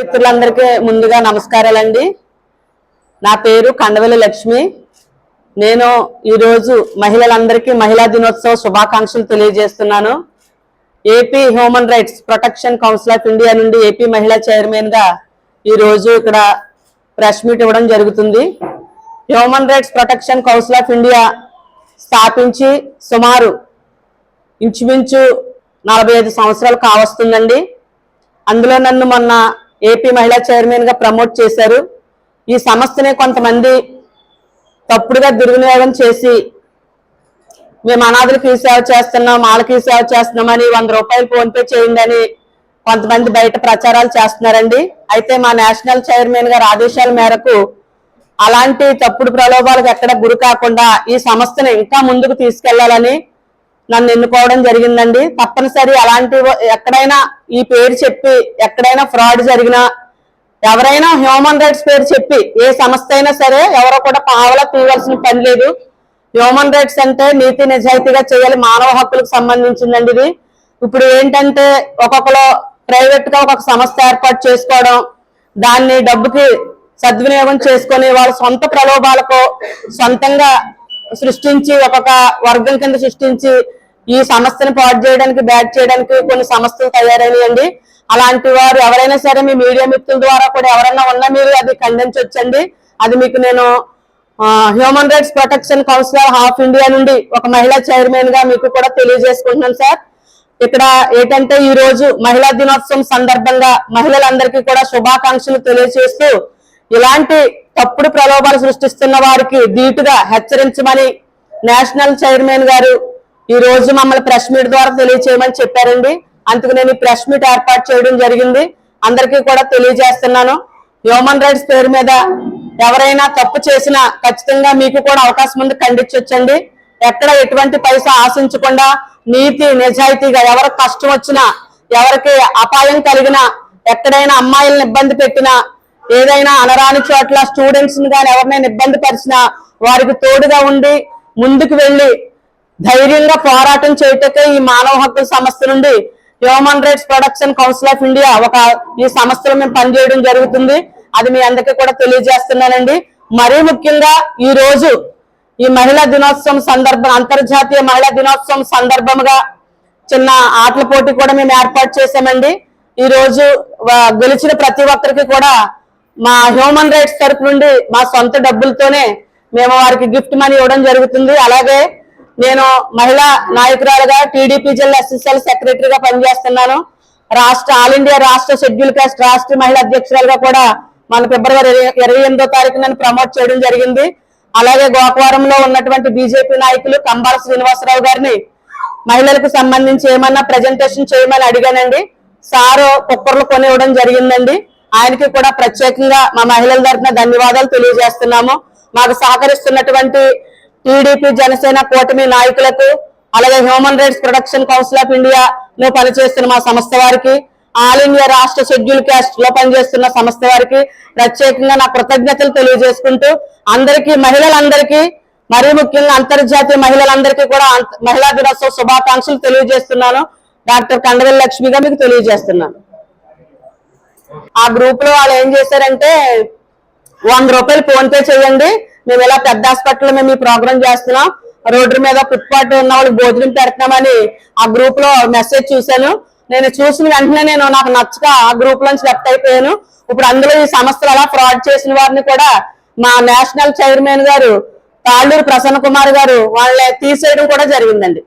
మిత్రులందరికీ ముందుగా నమస్కారాలండి. నా పేరు కండవెల్లి లక్ష్మి. నేను ఈరోజు మహిళలందరికీ మహిళా దినోత్సవ శుభాకాంక్షలు తెలియజేస్తున్నాను. AP human rights protection council of India నుండి ఏపీ మహిళా చైర్మన్గా ఈరోజు ఈ రోజు ఇక్కడ ప్రెస్ మీట్ ఇవ్వడం జరుగుతుంది. Human rights protection council of India స్థాపించి సుమారు ఇంచుమించు నలభై ఐదు సంవత్సరాలు కావస్తుందండి. అందులో నన్ను మొన్న ఏపీ మహిళా చైర్మన్గా ప్రమోట్ చేశారు. ఈ సంస్థని కొంతమంది తప్పుడుగా దుర్వినియోగం చేసి మేము అనాథులకి ఈ సేవ చేస్తున్నాం వాళ్ళకి ఈ సేవ చేస్తున్నామని వంద రూపాయలు ఫోన్పే చేయండి అని కొంతమంది బయట ప్రచారాలు చేస్తున్నారండి. అయితే మా నేషనల్ చైర్మన్ గారి ఆదేశాల మేరకు అలాంటి తప్పుడు ప్రలోభాలకు ఎక్కడ గురి కాకుండా ఈ సంస్థను ఇంకా ముందుకు తీసుకెళ్ళాలని నన్ను ఎన్నుకోవడం జరిగిందండి. తప్పనిసరి అలాంటి ఎక్కడైనా ఈ పేరు చెప్పి ఎక్కడైనా ఫ్రాడ్ జరిగినా ఎవరైనా హ్యూమన్ రైట్స్ పేరు చెప్పి ఏ సంస్థ అయినా సరే ఎవరో కూడా పావలా తీయవలసిన పని లేదు. హ్యూమన్ రైట్స్ అంటే నీతి నిజాయితీగా చేయాలి. మానవ హక్కులకు సంబంధించిందండి ఇది. ఇప్పుడు ఏంటంటే ఒక్కొక్కరు ప్రైవేట్గా ఒక్కొక్క సంస్థ ఏర్పాటు చేసుకోవడం దాన్ని డబ్బుకి సద్వినియోగం చేసుకొని వాళ్ళ సొంత ప్రలోభాలకు సొంతంగా సృష్టించి ఒక్కొక్క వర్గం కింద సృష్టించి ఈ సంస్థను పాడు చేయడానికి బ్యాట్ చేయడానికి కొన్ని సంస్థలు తయారైనాయండి. అలాంటి వారు ఎవరైనా సరే మీ మీడియా మిత్రుల ద్వారా కూడా ఎవరైనా ఉన్నా మీరు అది ఖండించవచ్చండి అది మీకు నేను human rights protection council of India నుండి ఒక మహిళా చైర్మన్గా మీకు కూడా తెలియజేసుకుంటున్నాను సార్ ఇక్కడ ఏంటంటే ఈ రోజు మహిళా దినోత్సవం సందర్భంగా మహిళలందరికీ కూడా శుభాకాంక్షలు తెలియజేస్తూ ఇలాంటి తప్పుడు ప్రలోభాలు సృష్టిస్తున్న వారికి ధీటుగా హెచ్చరించమని నేషనల్ చైర్మన్ గారు ఈ రోజు మమ్మల్ని ప్రెస్ మీట్ ద్వారా తెలియచేయమని చెప్పారండి. అందుకు నేను ఈ ప్రెస్ మీట్ ఏర్పాటు చేయడం జరిగింది. అందరికీ కూడా తెలియజేస్తున్నాను. హ్యూమన్ రైట్స్ పేరు మీద ఎవరైనా తప్పు చేసినా ఖచ్చితంగా మీకు కూడా అవకాశం ఉంది ఖండించవచ్చండి. ఎక్కడ ఎటువంటి పైసా ఆశించకుండా నీతి నిజాయితీగా ఎవరికి కష్టం వచ్చినా ఎవరికి అపాయం కలిగినా ఎక్కడైనా అమ్మాయిలను ఇబ్బంది పెట్టినా ఏదైనా అనరాని చోట్ల స్టూడెంట్స్ కానీ ఎవరినైనా ఇబ్బంది పరిచినా వారికి తోడుగా ఉండి ముందుకు వెళ్ళి ధైర్యంగా పోరాటం చేయటకే ఈ మానవ హక్కుల సంస్థ నుండి human rights production council of India ఒక ఈ సంస్థలో మేము పనిచేయడం జరుగుతుంది. అది మీ అందరికీ కూడా తెలియజేస్తున్నానండి. మరీ ముఖ్యంగా ఈ రోజు ఈ మహిళా దినోత్సవం సందర్భం అంతర్జాతీయ మహిళా దినోత్సవం సందర్భంగా చిన్న ఆటల పోటీ కూడా మేము ఏర్పాటు చేశామండి. ఈ రోజు గెలిచిన ప్రతి ఒక్కరికి కూడా మా హ్యూమన్ రైట్స్ తరపు నుండి మా సొంత డబ్బులతోనే మేము వారికి గిఫ్ట్ మనీ ఇవ్వడం జరుగుతుంది. అలాగే నేను మహిళా నాయకురాలుగా టీడీపీ జిల్లా ఎస్ఎస్ఎల్ సెక్రటరీగా పనిచేస్తున్నాను. రాష్ట్ర ఆల్ ఇండియా రాష్ట్ర షెడ్యూల్ కాస్ట్ రాష్ట్ర మహిళా అధ్యక్షురాలుగా కూడా మన ఫిబ్రవరి ఇరవై- ఎనిమిదో తారీఖు ప్రమోట్ చేయడం జరిగింది. అలాగే గోకవరంలో ఉన్నటువంటి బీజేపీ నాయకులు కంబాల శ్రీనివాసరావు గారిని మహిళలకు సంబంధించి ఏమన్నా ప్రజెంటేషన్ చేయమని అడిగానండి. సారు కుక్కర్లు కొని ఇవ్వడం జరిగిందండి. ఆయనకి కూడా ప్రత్యేకంగా మా మహిళల తరఫున ధన్యవాదాలు తెలియజేస్తున్నాము. మాకు సహకరిస్తున్నటువంటి టీడీపీ జనసేన కూటమి నాయకులకు అలాగే human rights protection council of India లో పనిచేస్తున్న మా సంస్థ వారికి ఆల్ ఇండియా రాష్ట్ర షెడ్యూల్ క్యాస్ట్లో పనిచేస్తున్న సంస్థ వారికి ప్రత్యేకంగా నా కృతజ్ఞతలు తెలియజేసుకుంటూ అందరికీ మహిళలందరికీ మరీ ముఖ్యంగా అంతర్జాతీయ మహిళలందరికీ కూడా మహిళా దినోత్సవ శుభాకాంక్షలు తెలియజేస్తున్నాను. డాక్టర్ కండవెల్లి లక్ష్మిగా మీకు తెలియజేస్తున్నాను. ఆ గ్రూప్లో వాళ్ళు ఏం చేశారంటే వంద రూపాయలు ఫోన్ పే చేయండి. మేము ఇలా పెద్ద హాస్పిటల్ మేము ఈ ప్రోగ్రామ్ చేస్తున్నాం. రోడ్డు మీద ఫుట్పాత్ ఉన్న వాళ్ళకి భోజనం పెడుతున్నామని ఆ గ్రూప్లో మెసేజ్ చూశాను. నేను చూసిన వెంటనే నేను నాకు నచ్చక ఆ గ్రూప్ నుంచి లెఫ్ట్ అయిపోయాను. ఇప్పుడు అందులో ఈ సంస్థలు అలా ఫ్రాడ్ చేసిన వారిని కూడా మా నేషనల్ చైర్మన్ గారు తాళ్ళూరు ప్రసన్న కుమార్ గారు వాళ్ళని తీసేయడం కూడా జరిగిందండి.